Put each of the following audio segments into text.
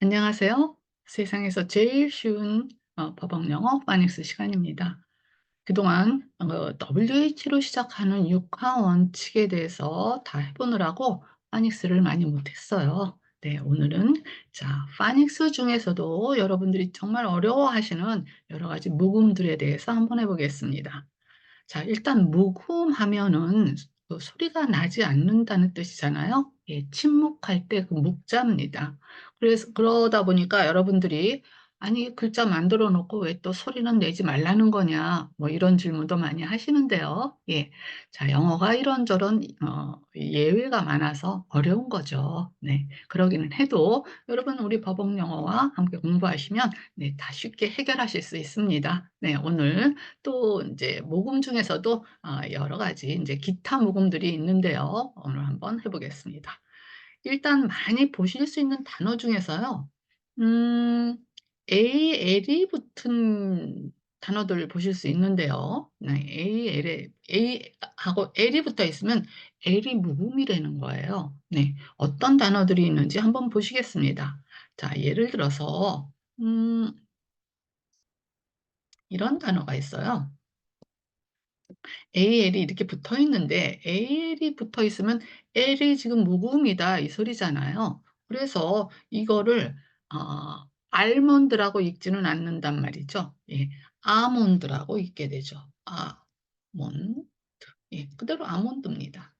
안녕하세요. 세상에서 제일 쉬운 어, 버벅 영어 파닉스 시간입니다. 그동안 어, WH로 시작하는 육하 원칙에 대해서 다 해보느라고 파닉스를 많이 못했어요. 네, 오늘은 자 파닉스 중에서도 여러분들이 정말 어려워하시는 여러 가지 묵음들에 대해서 한번 해보겠습니다. 자, 일단 묵음하면은 그 소리가 나지 않는다는 뜻이잖아요. 예, 침묵할 때 그 묵자입니다. 그래서 그러다 보니까 여러분들이 아니 글자 만들어 놓고 왜 또 소리는 내지 말라는 거냐 뭐 이런 질문도 많이 하시는데요. 예, 자 영어가 이런저런 어, 예외가 많아서 어려운 거죠. 네, 그러기는 해도 여러분 우리 버벅 영어와 함께 공부하시면 네, 다 쉽게 해결하실 수 있습니다. 네, 오늘 또 이제 모금 중에서도 어, 여러 가지 이제 기타 모금들이 있는데요. 오늘 한번 해보겠습니다. 일단 많이 보실 수 있는 단어 중에서요. 음, A, L이 붙은 단어들 보실 수 있는데요. 네, A, L에, A하고 L이 붙어 있으면 L이 무음이라는 거예요. 네, 어떤 단어들이 있는지 한번 보시겠습니다. 자, 예를 들어서 음, 이런 단어가 있어요. AL이 이렇게 붙어 있는데 AL이 붙어 있으면 L이 지금 무음이다 이 소리잖아요. 그래서 이거를 어, 알몬드라고 읽지는 않는단 말이죠. 예, 아몬드라고 읽게 되죠. 아몬드. 예, 그대로 아몬드입니다.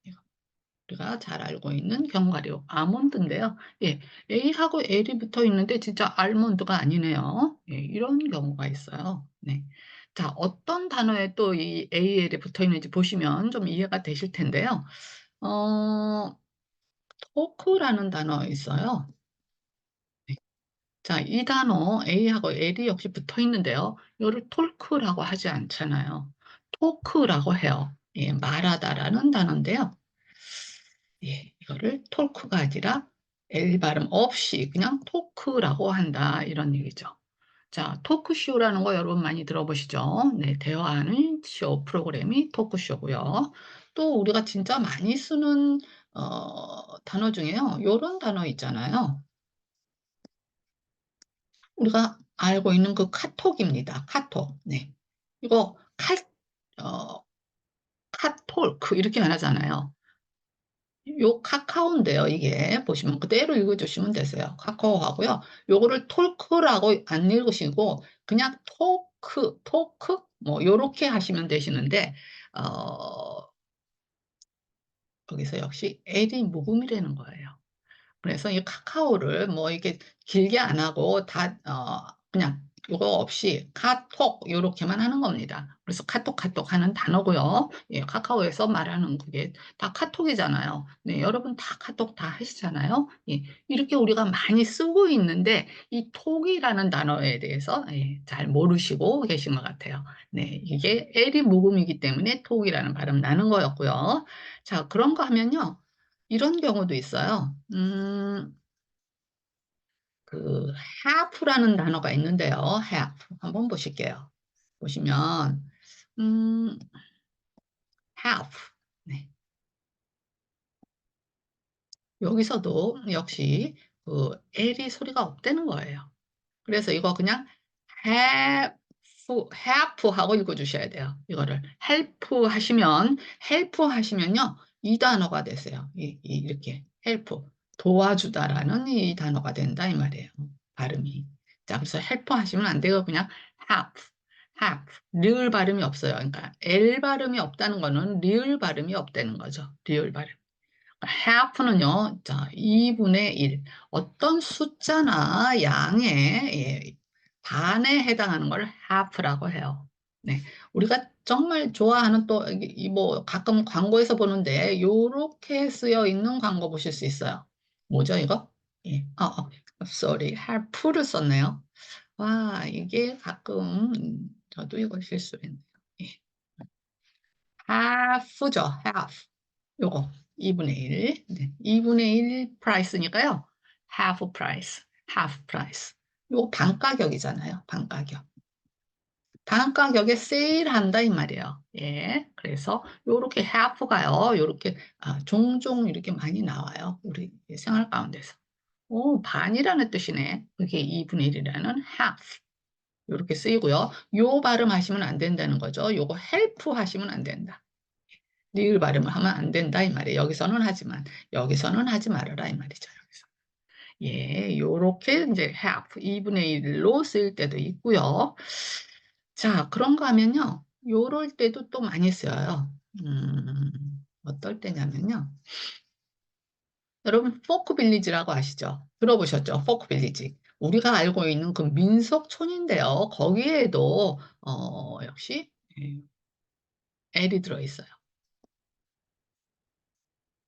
우리가 잘 알고 있는 견과류 아몬드인데요. 예, A하고 L이 붙어 있는데 진짜 알몬드가 아니네요. 예, 이런 경우가 있어요. 네. 자, 어떤 단어에 또 이 AL이 붙어 있는지 보시면 좀 이해가 되실 텐데요. 어, 토크라는 단어 있어요. 네. 자, 이 단어 A하고 L이 역시 붙어 있는데요. 이거를 톨크라고 하지 않잖아요. 토크라고 해요. 예, 말하다라는 단어인데요. 예, 이거를 톨크가 아니라 L 발음 없이 그냥 토크라고 한다 이런 얘기죠. 자, 토크쇼라는 거 여러분 많이 들어보시죠? 네, 대화하는 쇼 프로그램이 토크쇼고요. 또 우리가 진짜 많이 쓰는 어, 단어 중에요. 이런 단어 있잖아요. 우리가 알고 있는 그 카톡입니다. 카톡. 네. 이거 카, 어, 카톨크 이렇게 말하잖아요. 요 카카오인데요. 이게 보시면 그대로 읽어주시면 되세요. 카카오 하고요. 요거를 톨크라고 안 읽으시고 그냥 토크, 토크 뭐 요렇게 하시면 되시는데 어, 여기서 역시 L이 모음이라는 거예요. 그래서 이 카카오를 뭐 이렇게 길게 안 하고 다 어, 그냥 이거 없이 카톡 이렇게만 하는 겁니다. 그래서 카톡 카톡 하는 단어고요. 예, 카카오에서 말하는 그게 다 카톡이잖아요. 네, 여러분 다 카톡 다 하시잖아요. 예, 이렇게 우리가 많이 쓰고 있는데 이 톡이라는 단어에 대해서 예, 잘 모르시고 계신 것 같아요. 네, 이게 L이 묵음이기 때문에 톡이라는 발음 나는 거였고요. 자, 그런 거 하면요. 이런 경우도 있어요. 음, 그 half라는 단어가 있는데요. half 한번 보실게요. 보시면 음, half 네. 여기서도 역시 그 L이 소리가 없다는 거예요. 그래서 이거 그냥 have help 하고 읽어주셔야 돼요. 이거를 help 하시면 help 하시면요 이 단어가 되세요. 이, 이, 이렇게 help 도와주다라는 이 단어가 된다 이 말이에요. 발음이. 자, 그래서 help 하시면 안 되고 그냥 help, help. 리을 발음이 없어요. 그러니까 L 발음이 없다는 거는 리을 발음이 없다는 거죠. 리을 발음. half는요, 자, 2분의 1. 어떤 숫자나 양의 예, 반에 해당하는 걸 half라고 해요. 네. 우리가 정말 좋아하는 또, 뭐, 가끔 광고에서 보는데, 요렇게 쓰여 있는 광고 보실 수 있어요. 뭐죠, 이거? 예. 어, 어, sorry. half를 썼네요. 와, 이게 가끔, 저도 이거 실수했네요. 예. half죠, half. 요거, 2분의 1. 네. 2분의 1 프라이스니까요. half price, half price. 요 반가격이잖아요. 반가격. 반가격에 세일한다 이 말이에요. 예. 그래서 요렇게 half가요. 요렇게 아, 종종 이렇게 많이 나와요. 우리 생활 가운데서. 오, 반이라는 뜻이네. 그게 2분의 1이라는 half. 이렇게 쓰이고요. 요 발음하시면 안 된다는 거죠. 요거 help 하시면 안 된다. 리을 발음을 하면 안 된다 이 말이에요. 여기서는 하지만 여기서는 하지 말아라 이 말이죠. 여기서. 예, 요렇게 이제 half 2분의 1로 쓰일 때도 있고요. 자, 그런가 하면요. 요럴 때도 또 많이 쓰여요. 음, 어떨 때냐면요. 여러분 포크 빌리지라고 아시죠? 들어보셨죠? 포크 빌리지. 우리가 알고 있는 그 민속촌인데요. 거기에도 어, 역시 예, L이 들어있어요.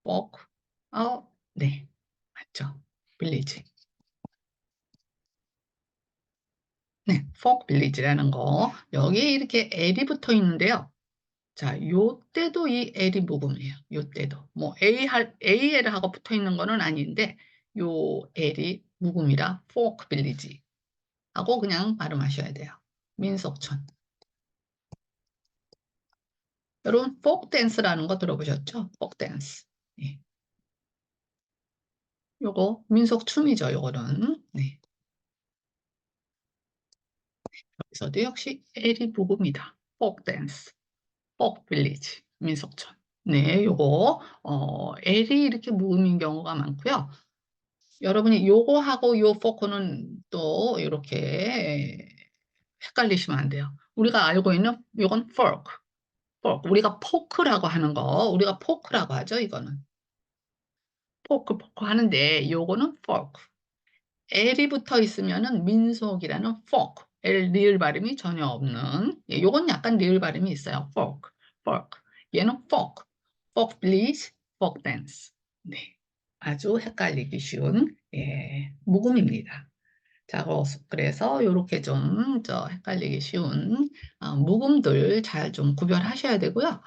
포크. 어, 네. 맞죠? 빌리지. 네, 포크 빌리지라는 거. 여기에 이렇게 L이 붙어 있는데요. 자, 요 때도 이 L이 묵음이에요. 요 때도. 뭐 A 할 AL하고 붙어 있는 거는 아닌데 요 L이 묵음이라 포크 빌리지 하고 그냥 발음하셔야 돼요. 민속촌. 여러분 포크 댄스라는 거 들어보셨죠? 댄스. 예. 요거 민속 춤이죠. 요거는. 네. 여기서도 역시 L이 묵음이다. 포크 댄스. 포크 빌리지. 민속촌. 네, 요거 어, L이 이렇게 묵음인 경우가 많고요. 여러분이 요거하고 요 포크는 또 이렇게 헷갈리시면 안 돼요. 우리가 알고 있는 요건 fork. fork. 우리가 포크라고 하는 거, 우리가 포크라고 하죠, 이거는. 포크, 포크 하는데 요거는 fork. L이 붙어 있으면은 민속이라는 fork. L 리을 발음이 전혀 없는. 예, 요건 약간 리을 발음이 있어요. fork, fork. 얘는 fork. fork please, fork dance. 네. 아주 헷갈리기 쉬운 예, 묵음입니다. 자, 그래서 이렇게 좀 저 헷갈리기 쉬운 어, 묵음들 잘 좀 구별하셔야 되고요.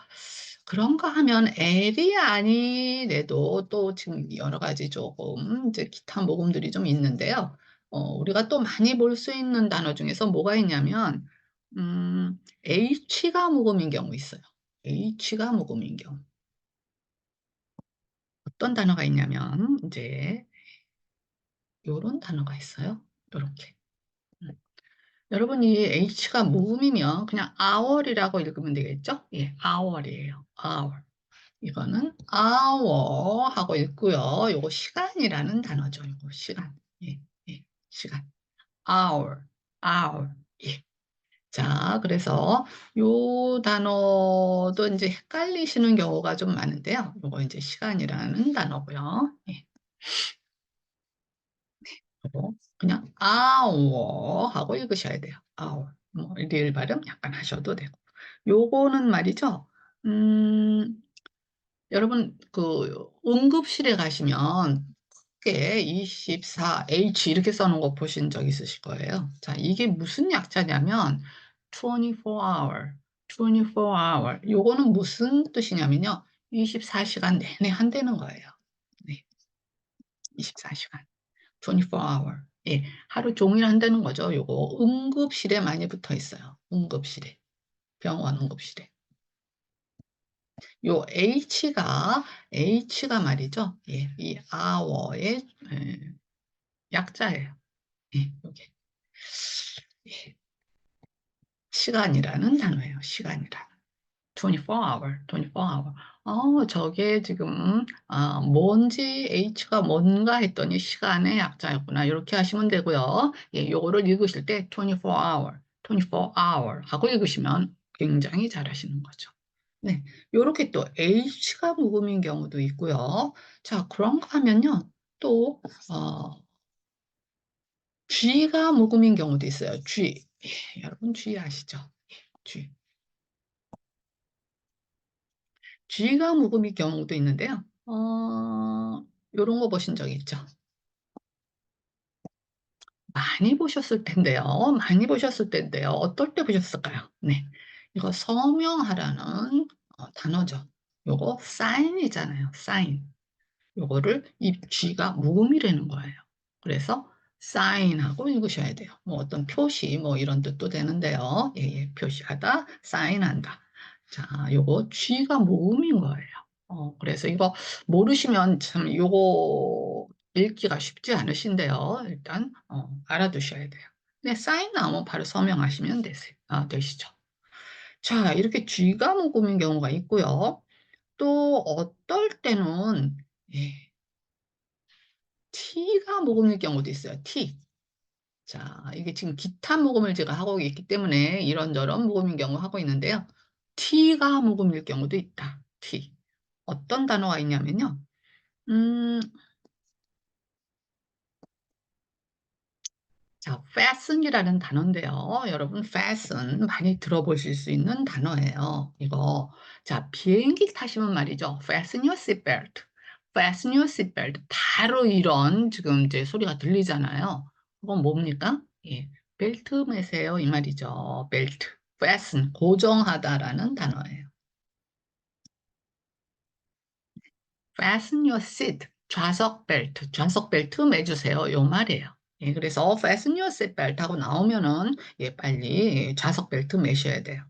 그런가 하면 L이 아니래도 또 지금 여러 가지 조금 이제 기타 묵음들이 좀 있는데요. 어, 우리가 또 많이 볼 수 있는 단어 중에서 뭐가 있냐면 음, H가 묵음인 경우 있어요. H가 묵음인 경우. 어떤 단어가 있냐면 이제 요런 단어가 있어요. 요렇게. 음. 여러분 이 H가 모음이면 그냥 hour이라고 읽으면 되겠죠? 예, hour이에요. hour. 이거는 hour 하고 읽고요. 요거 시간이라는 단어죠. 요거 시간. 예, 예, 시간. hour, hour. 예. 자, 그래서 요 단어도 이제 헷갈리시는 경우가 좀 많은데요. 요거 이제 시간이라는 단어고요. 예. 그냥 hour 하고 읽으셔야 돼요. hour. 뭐 리을 발음 약간 하셔도 되고. 요거는 말이죠. 음, 여러분 그 응급실에 가시면 크게 24H 이렇게 써놓은 거 보신 적 있으실 거예요. 자, 이게 무슨 약자냐면 24hour, 24hour. 요거는 무슨 뜻이냐면요. 24시간 내내 한다는 거예요. 네. 24시간. 24hour. 예, 하루 종일 한다는 거죠. 요거 응급실에 많이 붙어 있어요. 응급실에. 병원 응급실에. 요 H가 H가 말이죠. 예, 이 hour의 예, 약자예요. 예, 요게. 예. 시간이라는 단어예요. 시간이라는. 24hour, 24hour. 어, 저게 지금 아, 뭔지 H가 뭔가 했더니 시간의 약자였구나. 이렇게 하시면 되고요. 예, 요거를 읽으실 때 24hour, 24hour 하고 읽으시면 굉장히 잘하시는 거죠. 네, 요렇게 또 H가 묵음인 경우도 있고요. 자, 그런가 하면요. 또 어, G가 묵음인 경우도 있어요. G. 예, 여러분 G 아시죠? 예, G. G가 묵음일 경우도 있는데요. 어, 요런 거 보신 적 있죠? 많이 보셨을 텐데요. 많이 보셨을 텐데요. 어떨 때 보셨을까요? 네. 이거 서명하라는 어, 단어죠. 요거 사인이잖아요. 사인. 요거를 이 G가 묵음이라는 거예요. 그래서 사인하고 읽으셔야 돼요. 뭐 어떤 표시 뭐 이런 뜻도 되는데요. 예, 예, 표시하다, 사인한다. 자, 요거 G가 모음인 거예요. 어, 그래서 이거 모르시면 참 요거 읽기가 쉽지 않으신데요. 일단 어, 알아두셔야 돼요. 네, 사인 나오면 바로 서명하시면 되세요. 아, 되시죠. 자, 이렇게 쥐가 묵음인 경우가 있고요. 또 어떨 때는 예, T가 묵음일 경우도 있어요. T. 자, 이게 지금 기타 묵음을 제가 하고 있기 때문에 이런저런 묵음인 경우 하고 있는데요. T가 묵음일 경우도 있다. T. 어떤 단어가 있냐면요. 음, 자, fasten이라는 단어인데요. 여러분, fasten 많이 들어보실 수 있는 단어예요. 이거. 자, 비행기 타시면 말이죠. fasten your seatbelt. fasten your seatbelt. 바로 이런 지금 이제 소리가 들리잖아요. 그건 뭡니까? 예. 벨트 매세요. 이 말이죠. 벨트. fasten. 고정하다라는 단어예요. fasten your seat. 좌석 벨트. 좌석 벨트 매주세요. 요 말이에요. 예, 그래서 fasten your seat belt 하고 나오면은 예, 빨리 좌석 벨트 매셔야 돼요.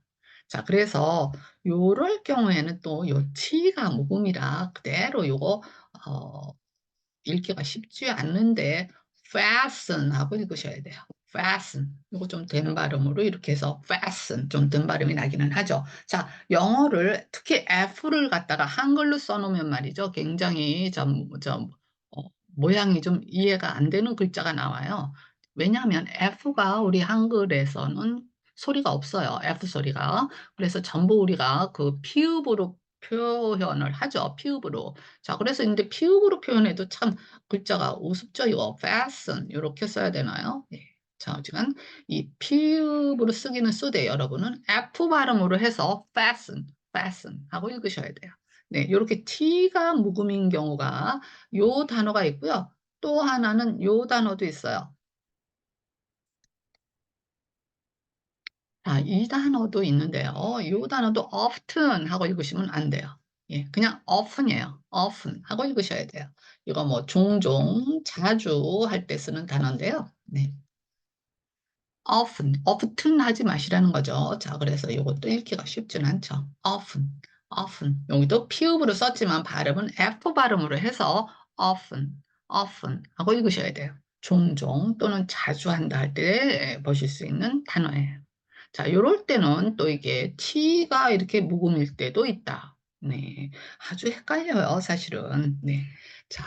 자, 그래서 요럴 경우에는 또요 T가 묵음이라 그대로 요거 어, 읽기가 쉽지 않는데 fasten 하고 읽으셔야 돼요. fasten. 이거 좀 된 발음으로 이렇게 해서 fasten 좀 된 발음이 나기는 하죠. 자, 영어를 특히 F를 갖다가 한글로 써놓으면 말이죠. 굉장히 좀, 좀 어, 모양이 좀 이해가 안 되는 글자가 나와요. 왜냐하면 F가 우리 한글에서는 소리가 없어요. F 소리가. 그래서 전부 우리가 그 피읍으로 표현을 하죠. 피읍으로. 자, 그래서 근데 피읍으로 표현해도 참 글자가 우습죠. 이거 fasten 이렇게 써야 되나요? 예. 자, 지금 이 피읍으로 쓰기는 쓰되 여러분은 F 발음으로 해서 fasten, fasten 하고 읽으셔야 돼요. 네, 이렇게 T가 묵음인 경우가 요 단어가 있고요. 또 하나는 요 단어도 있어요. 자, 이 단어도 있는데요. 이 단어도 often 하고 읽으시면 안 돼요. 예, 그냥 often이에요. often 하고 읽으셔야 돼요. 이거 뭐 종종, 자주 할 때 쓰는 단어인데요. 네. often, often 하지 마시라는 거죠. 자, 그래서 이것도 읽기가 쉽진 않죠. often, often. 여기도 피읍으로 썼지만 발음은 F 발음으로 해서 often, often 하고 읽으셔야 돼요. 종종 또는 자주 한다 할 때 보실 수 있는 단어예요. 자, 요럴 때는 또 이게 T가 이렇게 묵음일 때도 있다. 네. 아주 헷갈려요, 사실은. 네. 자,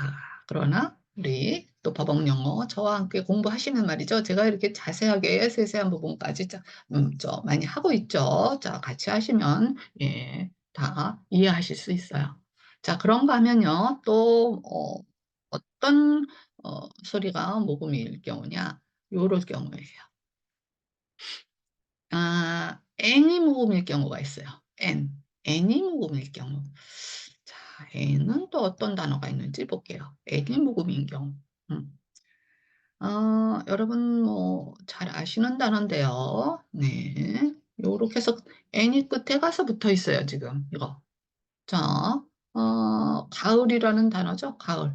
그러나 우리 또 법학 영어 저와 함께 공부하시면 말이죠. 제가 이렇게 자세하게 세세한 부분까지 음, 저 많이 하고 있죠. 자, 같이 하시면 예, 다 이해하실 수 있어요. 자, 그런가 하면요. 또 어, 어떤 어, 소리가 모음일 경우냐? 요럴 경우예요. 아, n이 모음일 경우가 있어요. n. n이 모음일 경우. 자, n은 또 어떤 단어가 있는지 볼게요. n이 모음인 경우. 음. 어, 여러분 뭐 잘 아시는 단어인데요. 네. 요렇게 해서 n이 끝에 가서 붙어 있어요, 지금. 이거. 자, 어, 가을이라는 단어죠. 가을.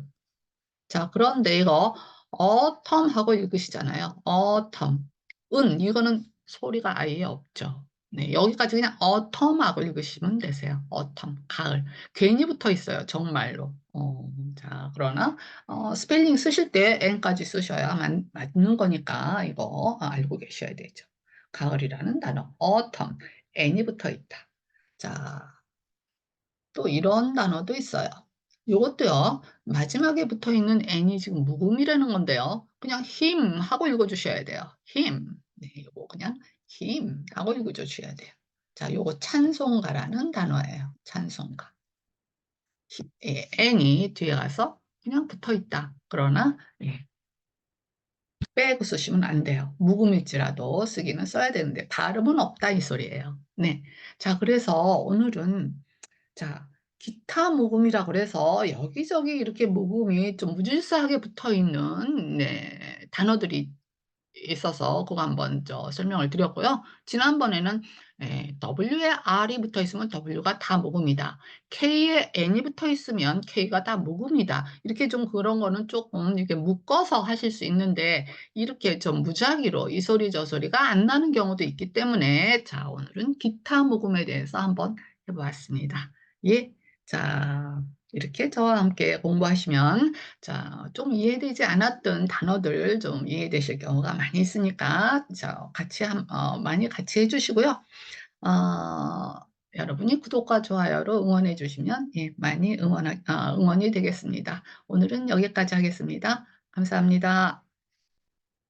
자, 그런데 이거 autumn 하고 읽으시잖아요. autumn. 은, 이거는 소리가 아예 없죠. 네, 여기까지 그냥 autumn하고 읽으시면 되세요. autumn, 가을. 괜히 붙어 있어요. 정말로. 어, 자, 그러나 어, 스펠링 쓰실 때 n까지 쓰셔야 맞, 맞는 거니까 이거 알고 계셔야 되죠. 가을이라는 단어, autumn, n이 붙어 있다. 자, 또 이런 단어도 있어요. 이것도요, 마지막에 붙어 있는 n이 지금 묵음이라는 건데요. 그냥 힘 하고 읽어주셔야 돼요. 힘. 네, 이거 그냥 힘 하고 읽어주셔야 돼요. 자, 요거 찬송가라는 단어예요. 찬송가. 예, n이 뒤에 가서 그냥 붙어 있다. 그러나 예, 빼고 쓰시면 안 돼요. 묵음일지라도 쓰기는 써야 되는데 발음은 없다 이 소리예요. 네. 자, 그래서 오늘은 자, 기타 모음이라 그래서 여기저기 이렇게 모음이 좀 무질서하게 붙어 있는 네, 단어들이 있어서 그거 한번 저 설명을 드렸고요. 지난번에는 에, W에 R이 붙어 있으면 W가 다 모음이다. K에 N이 붙어 있으면 K가 다 모음이다. 이렇게 좀 그런 거는 조금 이렇게 묶어서 하실 수 있는데 이렇게 좀 무작위로 이 소리 저 소리가 안 나는 경우도 있기 때문에 자 오늘은 기타 모음에 대해서 한번 해보았습니다. 예, 자 이렇게 저와 함께 공부하시면 자 좀 이해되지 않았던 단어들 좀 이해되실 경우가 많이 있으니까 자 같이 한어 많이 같이 해 주시고요. 어 여러분이 구독과 좋아요로 응원해 주시면 예 많이 응원하 아 응원이 되겠습니다. 오늘은 여기까지 하겠습니다. 감사합니다.